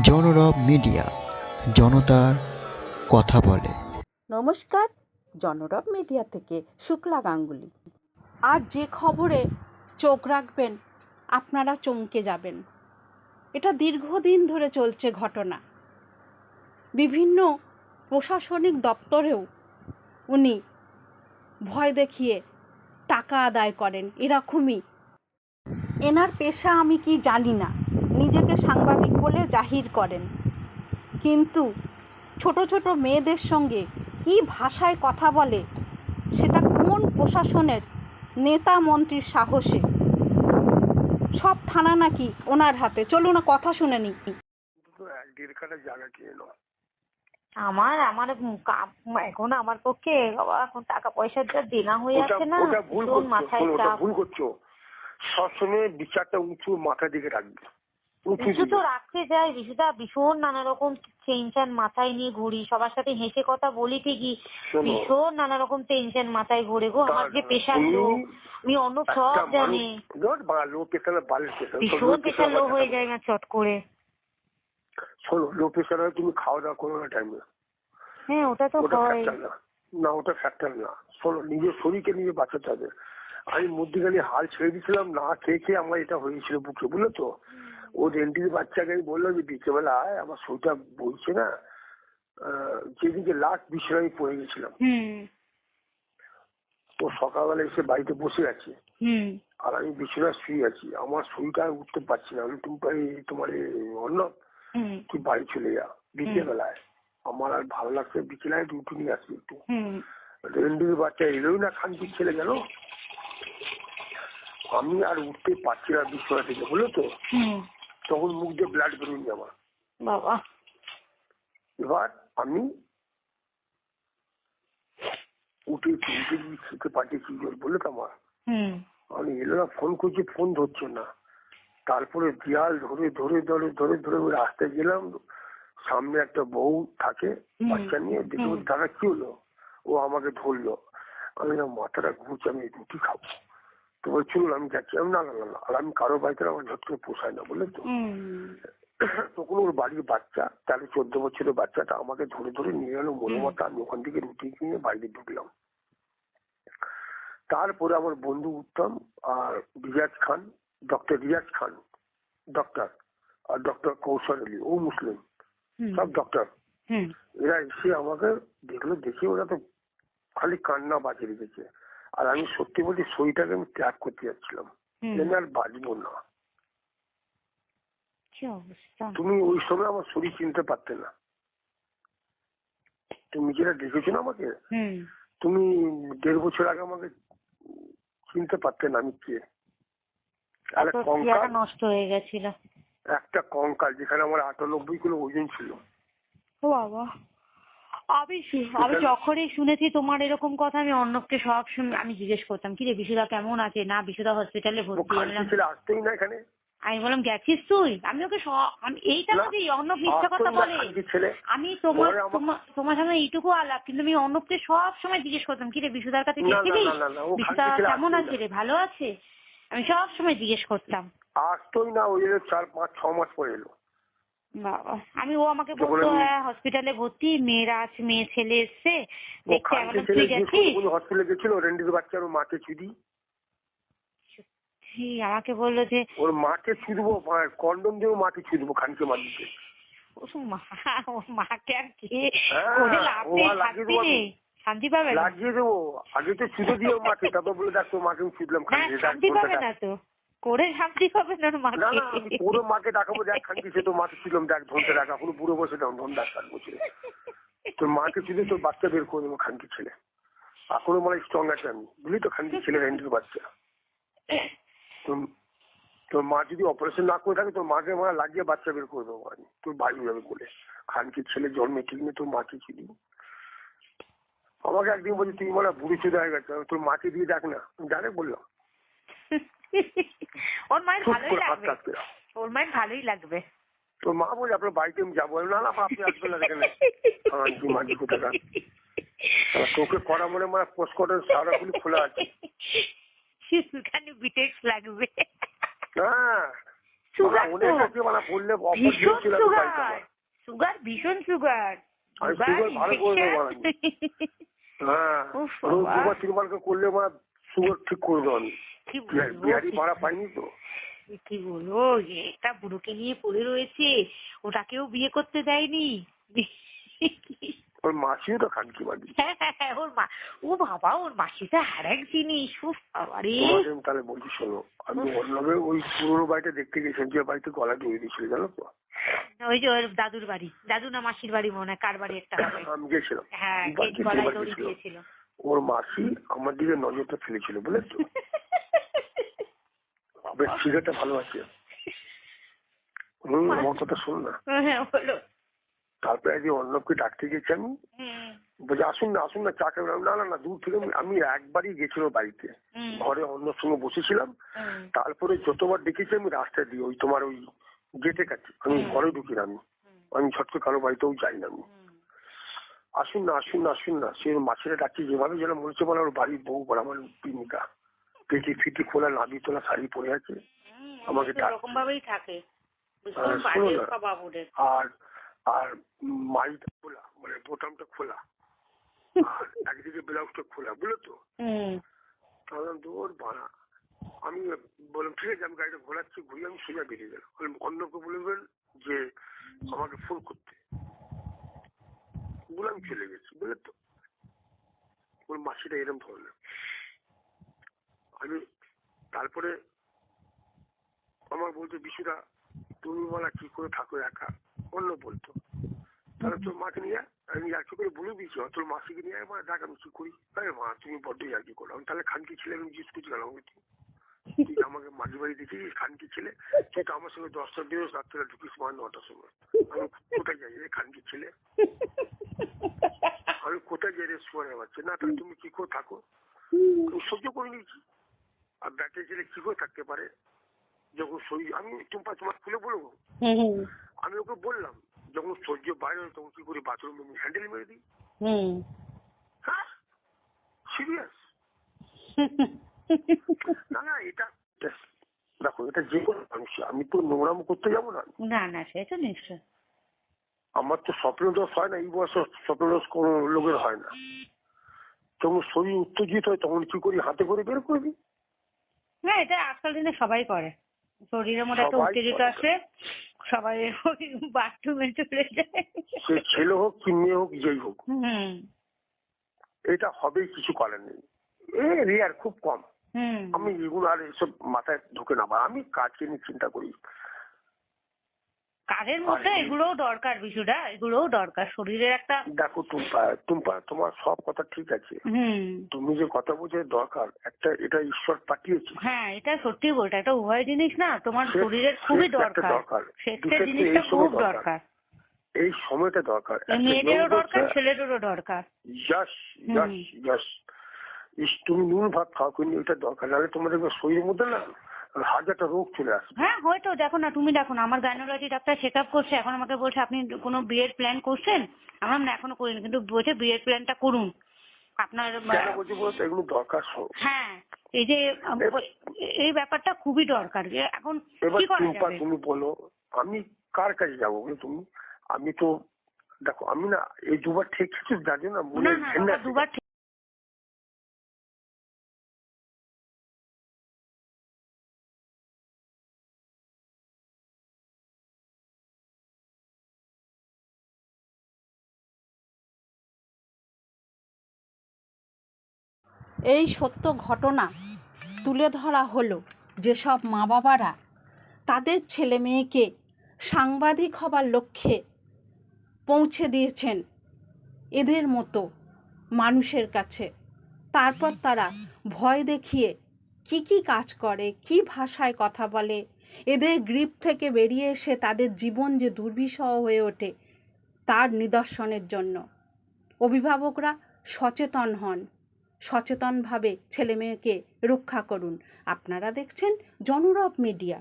জনরব media জনতার কথা বলে। নমস্কার, জনরব মিডিয়া থেকে শুক্লা গাঙ্গুলি। আর যে খবরে চোখ রাখবেন, আপনারা চমকে যাবেন। এটা দীর্ঘদিন ধরে চলছে ঘটনা। বিভিন্ন প্রশাসনিক দপ্তরেও উনি ভয় দেখিয়ে টাকা আদায় করেন, এরকমই। এনার পেশা আমি কি জানি না। নিজেকে সাংবাদিক বলে জাহির করেন। কিন্তু ছোট ছোট মেয়েদের সঙ্গে কি ভাষায় কথা বলে সেটা কোন প্রশাসনের নেতা মন্ত্রীর সাহসে? সব থানা নাকি ওনার হাতে? চলুন না কথা শুনে নি তো এক দেড় কাঠা জায়গা কিনে নাও। আমার আমার এখন আমার পক্ষে বাবা এখন টাকা পয়সার যা দেনা হয়ে আছে না ভুল করছ মাথায় ভুল করছ। সবসময় বিচারটা উঁচু মাথার দিকে রাখবে। বিশু তো। রাখতে যাই বিশুদা। ভীষণ নানা রকম টেনশন মাথায় নিয়ে ঘুরি সবার সাথে হেসে কথা বলি ঠিকই। ভীষণ নানা রকম টেনশন মাথায় ঘুরে গো। আমার যে পেশার তুমি লো আমি অন্য সব জানি। ভীষণ পেশার লো হয়ে। যায় না চট করে। শোনো লো প্রেশার তুমি খাওয়া দাওয়া করো না টাইমে হ্যাঁ ওটা তো হয়। না। না ওটা ফ্যাক্টর না। শোনো নিজের শরীরকে নিজে বাঁচাতে হবে। আমি মধ্যিখানে হাল ছেড়ে দিয়েছিলাম না খেয়ে খেয়ে আমার এটা হয়েছিল বুকে বুঝলো তো? ও রেন্টির বাচ্চাকে আমি বললাম যে বিকেবেলা আয় আমার শরীরটা বলছে না। যেদিকে লাস্ট বিছানায় পড়ে গেছিলাম। ও সকালবেলা এসে বাড়িতে বসে আছে। আর আমি বিছানায় শুয়ে আছি। আমার শরীরটা আর উঠতে পারছি না। আমি তুমি তোমার অন্য হুম। তুই বাড়ি চলে যা বিকেলবেলায়। আমার আর ভালো লাগছে বিকেলায় রুটি নিয়ে আসবি একটু। রেন্ডির বাচ্চা এলোই না খানকির ছেলে গেল আমি আর উঠতে পারছি না বিছানা থেকে বুঝলো তো? তখন মুখ দিয়ে ব্লাড বেরোয়নি আমার। বাবা। এবার আমি উঠে উঠে খেতে পাঠিয়েছি বলল তো আমার। আমি এলো না ফোন করছি ফোন ধরছে না। তারপরে দেয়াল ধরে ধরে ধরে ধরে ধরে ওই রাস্তায় গেলাম। সামনে একটা বউ থাকে বাচ্চা নিয়ে দেখে দাদা কি হলো? ও আমাকে ধরলো। আমি মাথাটা ঘুরছে আমি রুটি খাব। তো চলুন আমি যাচ্ছি। আমি না না না আর আমি কারও বাড়িতে আমার পোষায় না বলে তো? তখন ওর বাড়ির বাচ্চা তেরো চোদ্দ বছরের বাচ্চাটা আমাকে ধরে ধরে নিয়ে গেল আমি ওখান থেকে রুটি কিনে বাড়িতে ঢুকলাম। তারপরে আমার বন্ধু উত্তম আর রিয়াজ খান ডক্টর রিয়াজ খান ডক্টর আর ডক্টর কৌশল আলী ও মুসলিম সব ডক্টর। এরা এসে আমাকে দেখল দেখে ওরা তো খালি কান্না বাজে রেখেছে। আর আমি সত্যি বলছি শরীরটাকে আমি ত্যাগ করতে যাচ্ছিলাম। আমি আর বাঁচবো না। তুমি ওই সময় আমার শরীর চিনতে পারতে না। তুমি যেটা দেখেছ না আমাকে? তুমি দেড় বছর আগে আমাকে চিনতে পারতে না আমি কে। আর কঙ্কাল চেহারা নষ্ট হয়ে গেছিল। একটা কঙ্কাল যেখানে আমার আটানব্বই কিলো ওজন ছিল। বাবা। আমি আমি যখনই শুনেছি তোমার এরকম কথা আমি অর্ণবকে সব শুনে আমি জিজ্ঞেস করতাম কি রে বিশুদা কেমন আছে? না বিশুদা হসপিটালে ভর্তি আসতেই না এখানে? আমি বললাম গেছিস তুই? আমি ওকে আমি এইটা না, বলি অর্ণব মিথ্যা কথা বলে। আমি তোমার তোমার সামনে এইটুকু আলাপ কিন্তু আমি অর্ণবকে সব সময় জিজ্ঞেস করতাম কি রে বিশুদার কাছে ও বিশুদা কেমন আছে রে? ভালো আছে? আমি সব সময় জিজ্ঞেস করতাম। আসতোই না ওই চার পাঁচ ছ মাস পরে এলো। বাবা। আমি ও আমাকে বলতো আমি- হ্যাঁ হসপিটালে ভর্তি মেয়েরা আছে মেয়ে ছেলে এসছে দেখতে আমি খানকি বললাম, ছেলে তুই গেছিস? হসপিটালে গেছিল রেন্ডির বাচ্চার ওর মাকে ছি, আমাকে বলল যে ওর মাকে ছুঁদবো কন্ডম দিয়েও মাকে ছুঁদবো খানকে মাটিতে ও মা ও মাকে আর কে? হ্যাঁ, লাভ ও নেই শান্তি নেই। শান্তি পাবে না? লাগিয়ে দেবো। আগে তো মাকে তারপর বলে দেখ মাকে খানকে দেখ শান্তি পাবে না তো। করে শান্তি পাবে না ওর না না মাকে পুরো মাকে দেখাবো দেখ খানকি, সে তোর মাকে ছুঁদলাম দেখ, ধনতে দেখা পুরো পুরো বসে দাম ধন ডাক্তার বসে তোর মাকে ছুঁদে তোর বাচ্চা বের করে দেবো খানকি ছেলে। এখনও মানে স্ট্রং আছে আমি। বুঝলি তো খানকি ছেলে রেন্ডির বাচ্চা। তোর মা যদি অপারেশন না করে থাকে, তোর মাকে মানে লাগিয়ে বাচ্চা বের করে দেবো আমি তোর বাড়ি যাবে বলে। খানকি ছেলে জন্মে ঠিক নেই তোর মাকে ছিলি আমাকে একদিন বলছি, তুই মানে বুড়ি চুদে হয়ে গেছে, তোর মাকে দিয়ে দেখ না। ডাইরেক্ট বললাম ওর মায়ের ভালোই লাগবে। ওর মায়ের ভালোই লাগবে। তোর মা বলে আপনার বাড়িতে আমি যাব না। না আপনি আসবেন না এখানে আন্টি মাঝি কোথাকার তোকে করা মনে মানে পোস্টকটের সারাগুলি খোলা আছে। ওখানে বিটেক্স লাগবে। হ্যাঁ সুগার মানে বললে ভীষণ সুগার সুগার ভীষণ সুগার সুগার ভালো করে হ্যাঁ। দুবার তিনবার করলে মানে সুগার ঠিক করে দেবো কি বলব? বিহারি কি- পাইনি তো। কি বলব? একটা বুড়োকে নিয়ে পড়ে রয়েছে ওটাকেও বিয়ে করতে দেয়নি। ওর মাসিও তো খানকি বাড়ি। হ্যাঁ হ্যাঁ হ্যাঁ, ওর মা ও বাবা ওর মাসিটা হ্যারাক জিনিস উফ বাবা রে। তোমাকে তাহলে বলছি শোনো আমি অন্যভাবে ওই পুরোনো বাড়িটা দেখতে গেছিলাম যে বাড়িতে গলা দিয়ে দিয়েছিল জানো তো? ওই যে ওর দাদুর বাড়ি। দাদু না মাসির বাড়ি মনে হয় কার বাড়ি একটা হবে? আমি গেছিলাম হ্যাঁ গলায় দড়ি দিয়েছিল ওর মাসি আমার দিকে নজরটা ফেলেছিল বুঝেছ বেশ ভালো আছে। হম আমার কথা শোন না। হ্যাঁ তারপরে অর্ণবকে ডাকতে গেছি আমি। বলছি আসুন না আসুন না চা খাবেন না না না দূর থেকে আমি- একবারই গেছিলাম বাড়িতে। ঘরে অন্যর সঙ্গে বসেছিলাম। তারপরে যতবার দেখেছি আমি রাস্তায় দিয়ে ওই তোমার ওই গেটে কাছে আমি ঘরে ঢুকি না আমি। আমি ছট করে কারও বাড়িতেও যাই না আমি। আসুন না আসুন না আসুন না। সে মাছের ডাকছে যেভাবে যেন মনে হচ্ছে বলে ওর বাড়ির বউ বলে আমার প্রেমিকা পেটি ফিটি খোলা নাবি তোলা শাড়ি পরে আছে। আমাকে এরকম ভাবেই থাকে। হ্যাঁ, আর আর মাইটা খোলা মানে বোতামটা খোলা। একদিকে ব্লাউজটা খোলা বুঝলো তো দৌড় বাড়া আমি বললাম ঠিক আছে আমি গাড়িটা ঘোরাচ্ছি ঘুরিয়ে আমি সোজা বেরিয়ে গেলাম। অন্যকে বলবেন যে আমাকে ফোন করতে। বলে আমি চলে গেছি বুঝলে তো ওর মাসিটা এরম ধরলেন আমি তারপরে আমার বলতো বিশুরা তুমি বলা কি করে থাকো একা? অন্য বলতো। তাহলে তোর মাকে নিয়ে আমি ইয়ার্কি করে বলে দিয়েছি? "ও, তোর মাসিকে নিয়ে মা ডাক আমি কি করি? আরে মা তুমি বড্ড ইয়ার্কি করো। আমি তাহলে খানকি ছেলে আমি জিজ্ঞেস করছি গেলাম তুই আমাকে মাঝে বাড়ি দেখেছিস খানকি ছেলে? তুই তো আমার সঙ্গে দশটা বেরোস রাত্রে ঢুকিস মা নটার সময়। আমি কোথায় যাই রে খানকি ছেলে? আমি কোথায় যাই রে শুয়ারে বাচ্চা না তাহলে তুমি কি করে থাকো? সহ্য করে নিয়েছি। আর ব্যাটের ছেলে কি করে থাকতে পারে? যখন শরীর আমি টুম্পা তোমার খুলে বলব? আমি ওকে বললাম যখন সহ্য বাইরে হয় তখন কি করি বাথরুম আমি হ্যান্ডেল মেরে দিই। হ্যাঁ? সিরিয়াস না না এটা দেখো এটা যে কোনো মানুষ আমি তো নোংরাম করতে যাব না। না না সে তো নিশ্চয়। আমার তো স্বপ্ন দোষ হয় না এই বয়সে স্বপ্ন দোষ কোনো লোকের হয় না। যখন শরীর উত্তেজিত হয় তখন কি করি হাতে করে বের করে দিই? না এটা আজকাল দিনে সবাই করে। শরীরের মধ্যে একটা উত্তেজিত। আসে সবাই ওই বাথরুমে চলে যায়। সে ছেলে হোক কি মেয়ে হোক যেই হোক। হম। এটা হবেই কিছু করার নেই। এ রেয়ার খুব কম। হুম। আমি এগুলো আর এসব মাথায় ঢুকে না আমি কাজকে নিয়ে চিন্তা করি। কাজের মধ্যে এগুলোও দরকার বিষয়টা এগুলোও দরকার। শরীরের একটা দেখো টুম্পা টুম্পা তোমার সব কথা ঠিক আছে। তুমি যে কথা বলছো দরকার একটা এটা ঈশ্বর পাঠিয়েছে। হ্যাঁ এটা সত্যি বলটা এটা উভয় জিনিস না তোমার শরীরের খুবই দরকার। সেক্সের জিনিসটা খুব দরকার। এই সময়টা দরকার। মেয়েদেরও দরকার ছেলেদেরও দরকার। ইয়াস। ইয়াস ইয়াস ইস তুমি নুন ভাত খাও কিন্তু এটা দরকার। নাহলে তোমার দেখবে শরীরের মধ্যে না হাজারটা রোগ চলে আসবে। হ্যাঁ হয়তো। দেখো না তুমি দেখো না আমার গাইনোলজি ডাক্তার চেক আপ করছে এখন আমাকে বলছে আপনি কোনো বিয়ের প্ল্যান করছেন? আমার না এখনও করিনি। কিন্তু বলছে বিয়ের প্ল্যানটা করুন। আপনার বলছি বলতো এগুলো দরকার হ্যাঁ এই যে এই ব্যাপারটা খুবই দরকার যে এখন কি করা যাবে? তুমি বলো আমি কার কাছে যাব তুমি? আমি তো দেখো আমি না এই দুবার ঠিক কিছু জানি না মনে দুবার এই সত্য ঘটনা তুলে ধরা হলো যেসব মা বাবারা তাদের ছেলে মেয়েকে সাংবাদিক হবার লক্ষ্যে পৌঁছে দিয়েছেন এদের মতো মানুষের কাছে। তারপর তারা ভয় দেখিয়ে কি কি কাজ করে, কি ভাষায় কথা বলে, এদের গ্রিপ থেকে বেরিয়ে এসে তাদের জীবন যে দুর্বিষহ হয়ে ওঠে তার নিদর্শনের জন্য। অভিভাবকরা সচেতন হন। সচেতনভাবে ছেলেমেয়েকে রক্ষা করুন। আপনারা দেখছেন জনরব মিডিয়া।